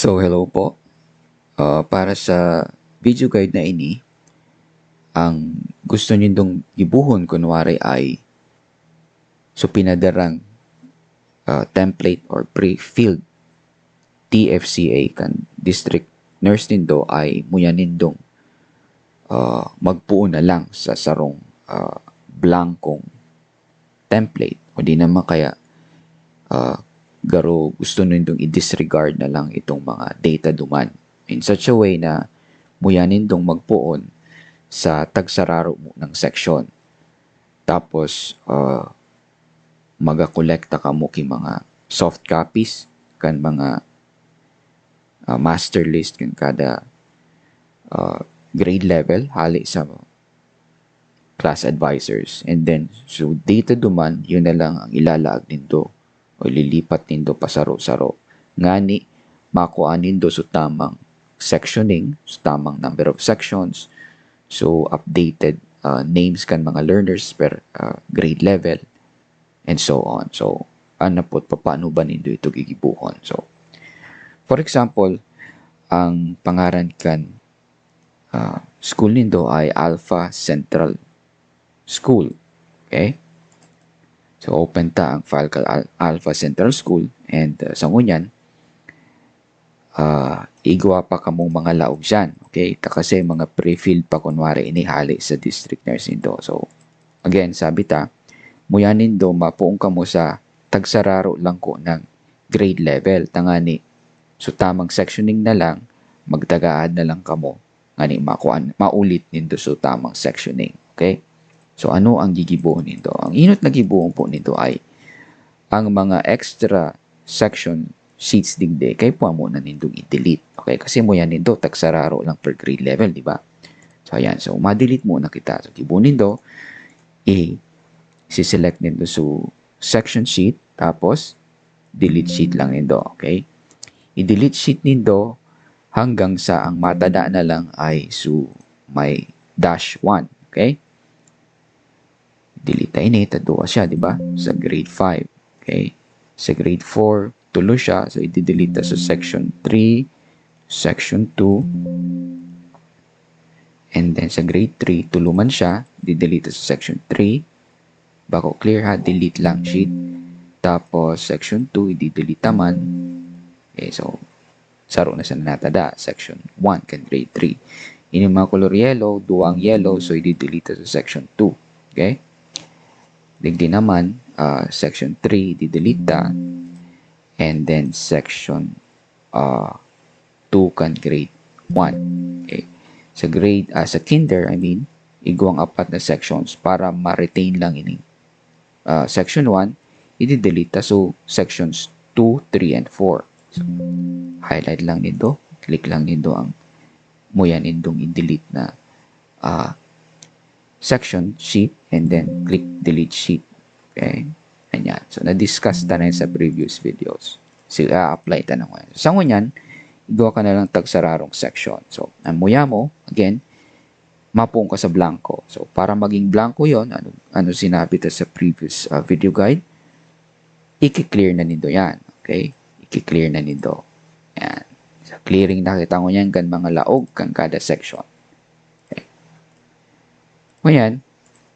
So, hello po. Uh, para sa video guide na ini, ang gusto nindong ibuhon kunwari ay so pinadarang uh, template or pre-filled TFCA kan district nurse nindo ay muya nindong uh, magpuo na lang sa sarong uh, blankong template o di naman kaya uh, garo gusto nindong i-disregard na lang itong mga data duman in such a way na muya nindong magpuon sa tagsararo mo ng section. Tapos, uh, magakolekta ka mo ki mga soft copies kan mga uh, master list kan kada uh, grade level hali sa class advisors. And then, so data duman, yun na lang ang ilalaag nindo o lilipat nindo pa saro-saro. Ngani, makuha nindo sa tamang sectioning, sa tamang number of sections, So, updated uh, names kan mga learners per uh, grade level and so on. So, ano po, paano ba nindo ito gigibuhon? So, for example, ang pangaran kan uh, school nindo ay Alpha Central School. Okay? So, open ta ang file kal Al- Alpha Central School and uh, sa ngunyan, uh, igwa pa kamong mga laog dyan. Okay? Ta kasi mga pre-filled pa kunwari inihali sa district nursing do. So, again, sabi ta, muyanin do mapuong kamo sa tagsararo lang ko ng grade level. Tangani, so tamang sectioning na lang, magtagaad na lang kamo. Ngani, makuan, maulit nindo so tamang sectioning. Okay? So, ano ang gigibuhon nito? Ang inot na gibuhon po nito ay ang mga extra section sheets digde kay po mo na nindong i-delete. Okay, kasi mo yan nindo tagsararo lang per grade level, di ba? So ayan, so ma-delete muna kita. So kibunin do i si-select nindo so section sheet tapos delete sheet lang nindo, okay? I-delete sheet nindo hanggang sa ang matada na lang ay so may dash 1, okay? Delete tayo ni, taduwa siya, di ba? Sa grade 5, okay? Sa grade 4, tulo siya. So, i-delete sa section 3, section 2, and then sa grade 3, tulo man siya, di-delete sa section 3. Bako clear ha, delete lang sheet. Tapos, section 2, i-delete naman. Okay, so, saro na sa natada, section 1 kan grade 3. Ini mga color yellow, duwang yellow, so i-delete sa section 2. Okay? Digdi naman, uh, section 3, i-delete ta and then section uh, 2 kan grade 1. Okay. Sa grade, uh, sa kinder, I mean, iguang apat na sections para ma-retain lang ini. Uh, section 1, i-delete so sections 2, 3, and 4. So, highlight lang nito, click lang nito ang muyan indong i-delete na uh, section sheet and then click delete sheet. Okay. Ayan. So, na-discuss ta na sa previous videos. Sila apply ta na ngayon. Sa ngunyan, igawa ka na lang tagsararong section. So, ang muya mo, again, mapong ka sa blanco. So, para maging blanco yon ano, ano sinabi ta sa previous uh, video guide, i-clear na nindo yan. Okay? I-clear na nindo. Yan. So, clearing nakita ko yan kan mga laog kan kada section. Ngayon,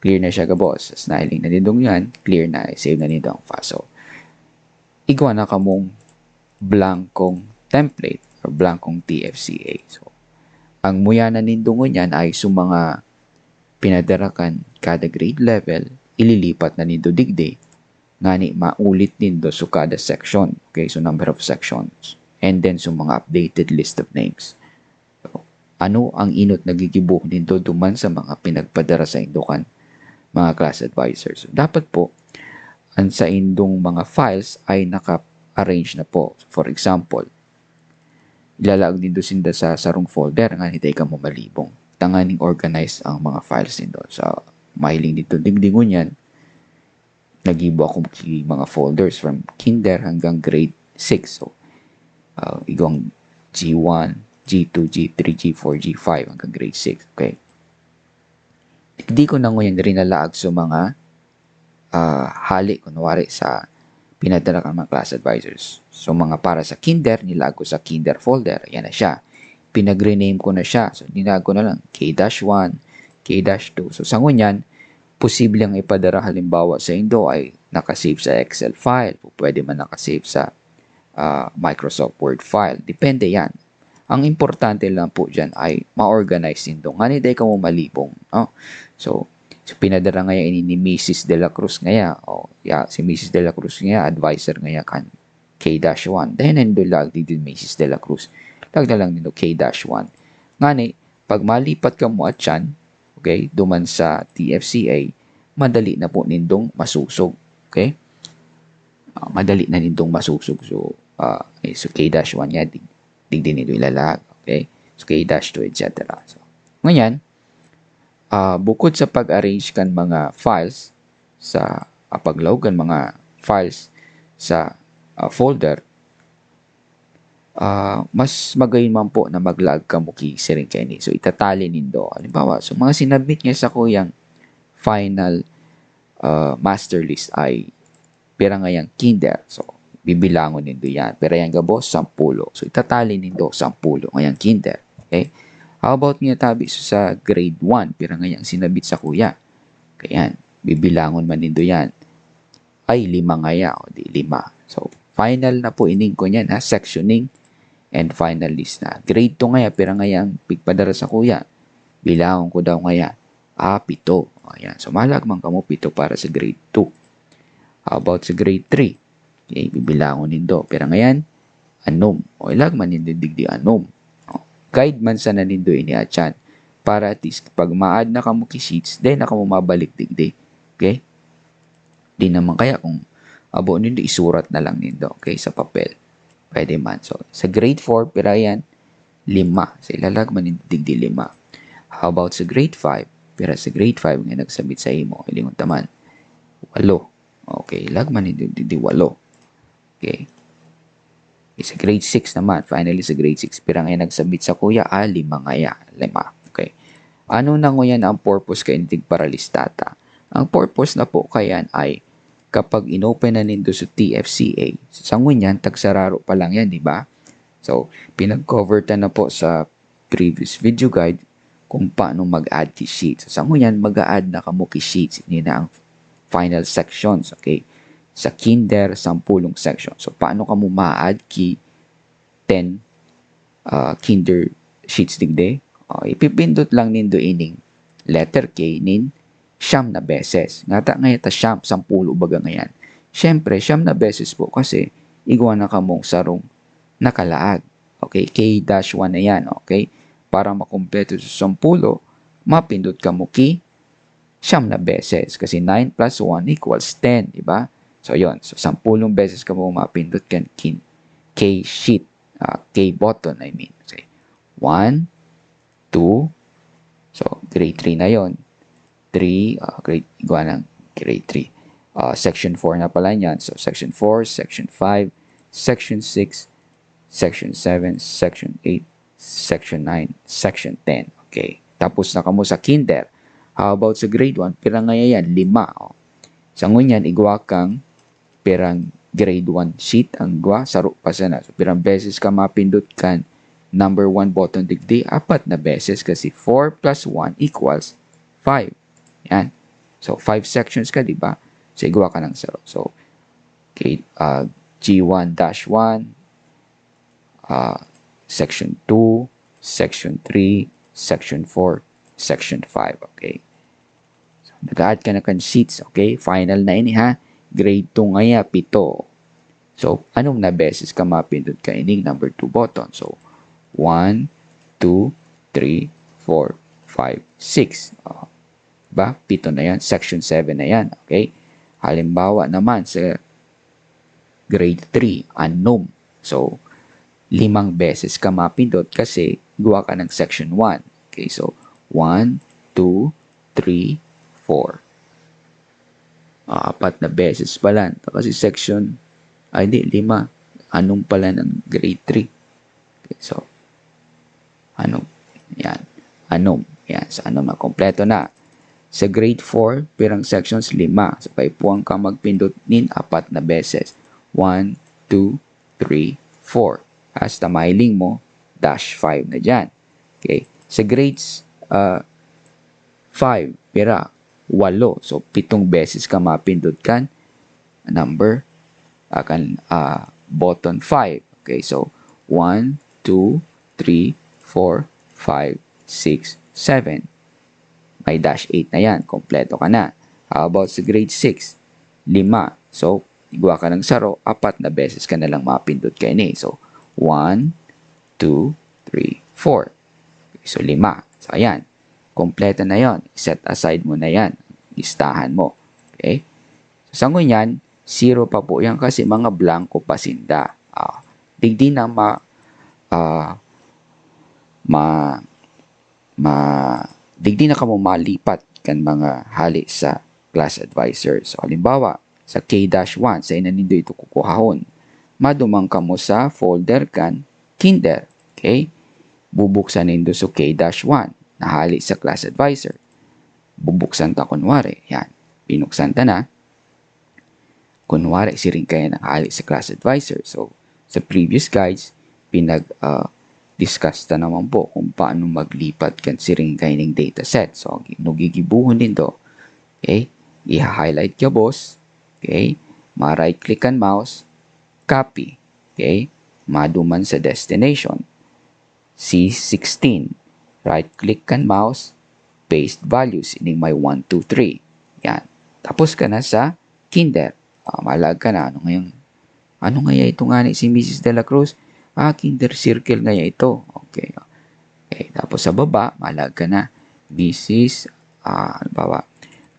clear na siya ka boss. Sniling na nindong yan, clear na, save na nindong file. So, igwa na kamong blankong template or blankong TFCA. So, ang muya na nindungon yan ay sa mga pinadarakan kada grade level, ililipat na nindo digde ngani maulit nindo so kada section. Okay, so number of sections. And then so mga updated list of names. So, ano ang inot nagigibuh nindo duman sa mga pinagpadara sa indukan mga class advisors. Dapat po, ang sa indong mga files ay naka-arrange na po. For example, ilalaag din doon sinda sa sarong folder nga hitay ka mo malibong. Tanganing organize ang mga files doon. Sa mahiling dito, dingdingon yan, nagibo ako mga folders from kinder hanggang grade 6. So, uh, igong G1, G2, G3, G4, G5 hanggang grade 6. Okay. Di ko na ngayon rin nalaag sa mga uh, hali, kunwari sa pinadala ka ng class advisors. So, mga para sa kinder, nilago sa kinder folder. Yan na siya. Pinag-rename ko na siya. So, nilago na lang K-1, K-2. So, sa ngunyan, posibleng ipadara halimbawa sa Indo ay nakasave sa Excel file. Pwede man nakasave sa uh, Microsoft Word file. Depende yan. Ang importante lang po dyan ay ma-organize din doon. Nga day ka mo malibong. No? So, so, pinadara ngayon ini ni Mrs. De La Cruz ngaya. O, yeah, si Mrs. De La Cruz ngaya, advisor ngaya kan K-1. Dahil nando lag di din Mrs. De La Cruz. Lag na lang nito K-1. Nga ni, pag malipat ka mo at yan, okay, duman sa TFCA, madali na po nindong masusog. Okay? Uh, madali na nindong masusog. So, uh, so K-1 yan, din nito ilalag. Okay? So, K-2, etc. So, ngayon, uh, bukod sa pag-arrange kan mga files sa uh, paglogan mga files sa uh, folder, uh, mas magayon man po na mag-log ka siring kay ni. So, itatali nindo. Halimbawa, so mga sinabit niya sa kuyang final uh, master list ay pera ngayang kinder. So, bibilangon nindo yan. Pero yan gabo, sampulo. So, itatali nindo sampulo ngayang kinder. Okay? How about niya tabi sa grade 1? Pira ngayang sinabit sa kuya. Kaya bibilangon man nindo yan. Ay, lima ngaya. O, di lima. So, final na po ining ko niyan ha. Sectioning and final list na. Grade 2 ngaya, pira ngayang pigpadara sa kuya. Bilangon ko daw ngaya. Ah, pito. Ayan. So, malagman ka mo pito para sa grade 2. How about sa grade 3? Okay, bibilangon nindo. Pero ngayon, anom. O ilagman nindo digdi anom. O, guide man sa nanindo ini atyan. Para at least, pag ma-add na kamo ki sheets, then na kamo mabalik digdi. Okay? Di naman kaya kung abo nindo isurat na lang nindo. Okay, sa papel. Pwede man. So, sa grade 4, pira yan, lima. Sa ilalagman nindo digdi lima. How about sa grade 5? Pero sa grade 5 nga nagsabit sa imo, ilingon taman. Walo. Okay, lagman ni di, di walo. Okay. okay. Sa grade 6 naman, finally sa grade 6, pirang nga nagsabit sa kuya, ah, lima nga ya. Lima. Okay. Ano na nguyan ang purpose kay intig para listata? Ang purpose na po kayan ay kapag inopen na nindo sa TFCA, sa ngunyan, tagsararo pa lang yan, di ba? So, pinag-cover ta na po sa previous video guide kung paano mag-add key sheets. Sa mo yan, mag-add na kamo sheets. Hindi na ang final sections, okay? Sa kinder, sampulong section. So, paano ka mo ma-add key 10 uh, kinder sheets digde? Uh, ipipindot lang nindo ining letter K nin siyam na beses. Ngata ngayon ta siyam, sampulo baga ngayon. Siyempre, siyam na beses po kasi igwa na kamong sarong nakalaag. Okay, K-1 na yan, okay? para makumpleto sa 10, mapindot ka mo ki siyam na beses. Kasi 9 plus 1 equals 10, di ba? So, yon So, 10 beses ka mo mapindot kan kin K sheet, uh, K button, I mean. Okay. 1, 2, so, grade 3 na yon 3, uh, grade, gawa ng grade 3. Uh, section 4 na pala yan. So, section 4, section 5, section 6, section 7, section 8, Section 9, Section 10. Okay. Tapos na kamo sa kinder. How about sa grade 1? Pirang ngaya yan, 5. Oh. Sa ngunyan, igwa kang pirang grade 1 sheet ang gwa, saro pa sana. So, pirang beses ka mapindot kan number 1 button digdi, apat na beses kasi 4 plus 1 equals 5. Yan. So, 5 sections ka, di ba? So, igwa ka ng saro. So, okay, uh, G1-1, uh, Section 2, Section 3, Section 4, Section 5. Okay? So, nag-add ka na kan sheets. Okay? Final na ini ha. Grade 2 ngaya, pito. So, anong na beses ka mapindot ka ining number 2 button? So, 1, 2, 3, 4, 5, 6. Oh, ba? Pito na yan. Section 7 na yan. Okay? Halimbawa naman sa grade 3, unknown. So, limang beses ka mapindot kasi gawa ka ng section 1. Okay, so 1, 2, 3, 4. Apat na beses pala. Kasi section, ay di, lima. Anong pala ng grade 3? Okay, so, anong? Yan. Anong? Yan. Sa so, anong na, na. Sa grade 4, pirang sections, lima. So, paipuang ka magpindot nin, apat na beses. 1, 2, 3, 4. Hasta mailing mo, dash 5 na dyan. Okay. Sa grades uh, 5, pira, 8. So, pitong beses ka mapindot kan number akan uh, button 5. Okay, so 1, 2, 3, 4, 5, 6, 7. May dash 8 na yan. Kompleto ka na. How about sa grade 6? 5. So, igwa ka ng saro, apat na beses ka na lang mapindot kayo ni. So, 1, 2, 3, 4. Okay, so, 5. So, ayan. Kompleto na yon. Set aside mo na yan. Listahan mo. Okay? So, sa ngunyan, 0 pa po yan kasi mga blanco pasinda. Uh, digdi na ma uh, ma ma digdi na kamo malipat kan mga hali sa class advisor. So halimbawa, sa K-1 sa inanindo ito kukuhahon. Madumang kamo sa folder kan kinder. Okay? Bubuksan nindo sa K-1 na hali sa class advisor. Bubuksan ta kunwari. Yan. Binuksan ta na. Kunwari, si rin kaya nakahali sa class advisor. So, sa previous guides, pinag uh, discuss ta naman po kung paano maglipat kan si rin kaya ng dataset. So, nugigibuhon din do. Okay? I-highlight ka boss. Okay? Ma-right click ang mouse. Copy. Okay? Maduman sa destination. C16. Right click kan mouse. Paste values. Ining may 1, 2, 3. Yan. Tapos ka na sa kinder. Uh, malag ka na. Ano ngayon? Ano ngaya ito nga ni si Mrs. De La Cruz? Ah, kinder circle ngaya ito. Okay. Okay. Tapos sa baba, malag ka na. Mrs. Ah, ano ba ba?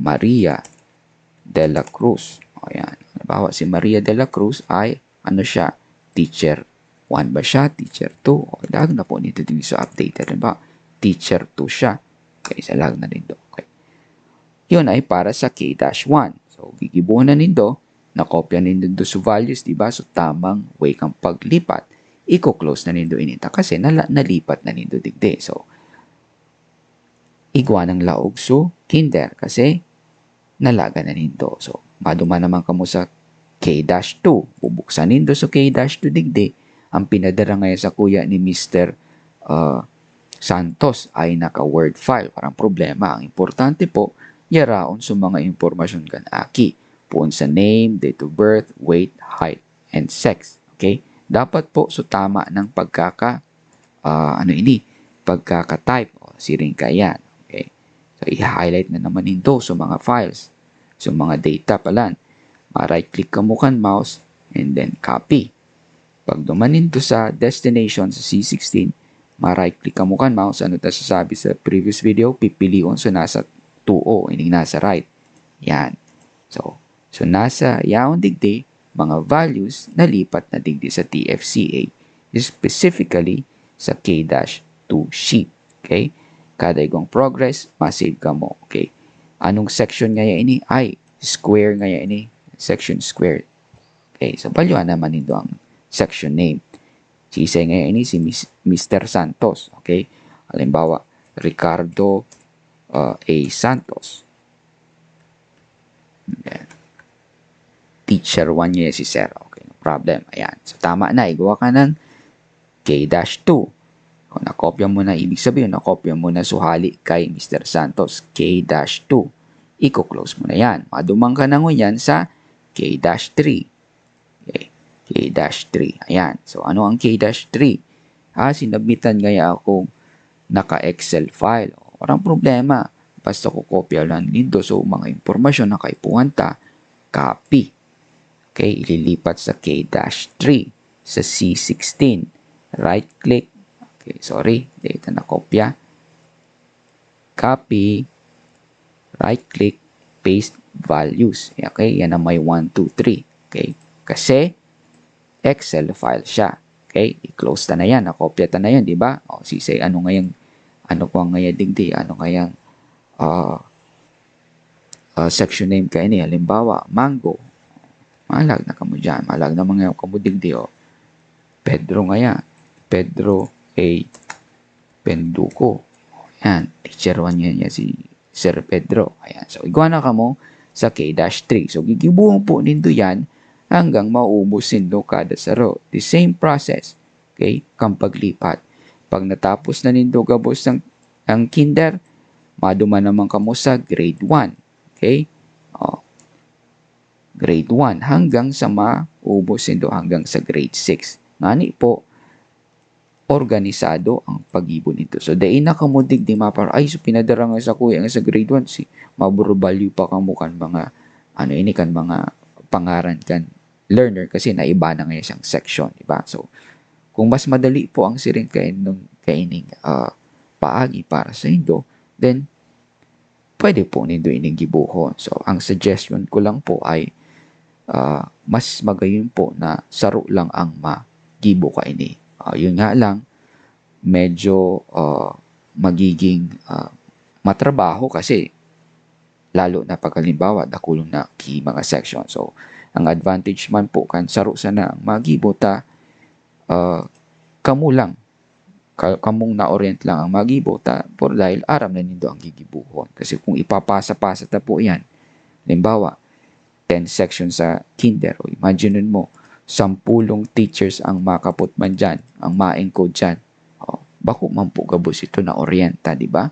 Maria De La Cruz. O yan. Halimbawa, si Maria De La Cruz ay, ano siya? Teacher 1 ba siya? Teacher 2? O, lag na po nito din sa updated. Halimbawa, teacher 2 siya. Okay, sa lag na rin do. Okay. Yun ay para sa K-1. So, gigibuhan na nindo nakopya nindo do sa values, di ba? So, tamang way kang paglipat. Iko-close na nindo inita kasi nala, nalipat na nindo digde. So, igwa ng laog so kinder kasi nalaga na nindo. So, maduma naman kamo sa K-2. Bubuksan nindo sa K-2 digde. Ang pinadara ngayon sa kuya ni Mr. Uh, Santos ay naka-word file. Parang problema. Ang importante po, yaraon sa mga impormasyon kan aki puon sa name, date of birth, weight, height, and sex. Okay? Dapat po so tama ng pagkaka uh, ano ini, pagkaka-type o siring ka yan. Okay? So i-highlight na naman ito sa mga files. So mga data pala. Ma-right click ka mo kan mouse and then copy. Pag dumanin to sa destination sa C16, ma-right click ka mo kan mouse, ano ta sasabi sa previous video, pipilion so nasa 2O, ining nasa right. Yan. So, So nasa yaon digdi, mga values na lipat na digdi sa TFCA, specifically sa K-2 sheet. Okay? Kada igong progress, masave ka mo. Okay? Anong section nga ini? Ay, square nga ini. Section square. Okay, so palyuan naman nito ang section name. Sisay nga ini si Mr. Santos. Okay? Halimbawa, Ricardo uh, A. Santos. Okay teacher 1 niya si sir. Okay, no problem. Ayan. So, tama na. Igawa ka ng K-2. Kung nakopya mo na, ibig sabihin, nakopya mo na suhali kay Mr. Santos, K-2. Iko-close mo na yan. Madumang ka na yan sa K-3. Okay. K-3. Ayan. So, ano ang K-3? Ha, sinabmitan gaya akong naka-Excel file. Walang problema. Basta ko kopya lang dito. So, mga impormasyon na kaipuhan ta, copy. Okay, ililipat sa K-3 sa C16. Right click. Okay, sorry, data na kopya. Copy. Right click, paste values. Okay, yan ang may 1, 2, 3. Okay, kasi Excel file siya. Okay, i-close ta na yan. Nakopya ta na yan, di ba? O, si say, ano ngayang, ano ko ang ngayang digdi, ano ngayang, uh, uh, section name kayo ni, halimbawa, mango. Malag na kamo dyan. Malag na mga kamudigdi o. Pedro nga yan. Pedro A. Penduko. Yan. Teacher 1 yan, yan si Sir Pedro. Ayan. So, igwa na kamo sa K-3. So, gigibuhong po nindo yan hanggang maubos nindo kada saro. The same process, okay, kang paglipat. Pag natapos na nindo gabos ng ang kinder, maduma naman kamo sa grade 1. Okay? O, grade 1 hanggang sa maubos nindo hanggang sa grade 6. Ngani po, organisado ang pag-ibon nito. So, dahil na kamo digdi mapar, ay, so pinadara nga sa kuya nga sa grade 1, si maburo value pa kamo kan mga, ano ini kan mga pangaran kan learner kasi naiba na ngayon siyang section, di ba? So, kung mas madali po ang siring kain nung kaining uh, paagi para sa indo, then pwede po nindo ining gibuhon. So, ang suggestion ko lang po ay uh, mas magayon po na saro lang ang magibo ka ini. Uh, yun nga lang, medyo uh, magiging uh, matrabaho kasi lalo na pagkalimbawa dakulong na ki mga section. So, ang advantage man po kan saro sana ang magibo ta uh, kamo lang ka- kamong na-orient lang ang magibo ta por dahil aram na nindo ang gigibuhon. Kasi kung ipapasa-pasa ta po yan, limbawa, 10 sections sa kinder, o imagine mo, sampulong teachers ang makaput man dyan, ang ma-encode dyan. O, bako man po gabos ito na orienta, di ba?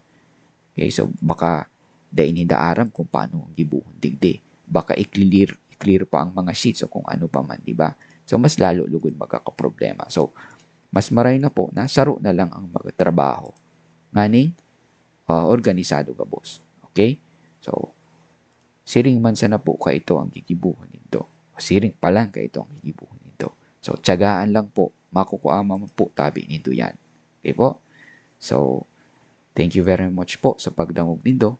Okay, so baka hindi aram kung paano ang gibuhon digdi. Baka i-clear, i-clear pa ang mga sheets o kung ano pa man, di ba? So, mas lalo lugod magkakaproblema. So, mas maray na po, nasaro na lang ang magtrabaho. Ngani, uh, organisado ka, boss. Okay? So, siring man sana po ka ito ang gigibuhan nito. Siring pa lang ka ito ang gigibuhan nito. So, tiyagaan lang po. Makukuama man po tabi nito yan. Okay po? So, thank you very much po sa pagdangog nito.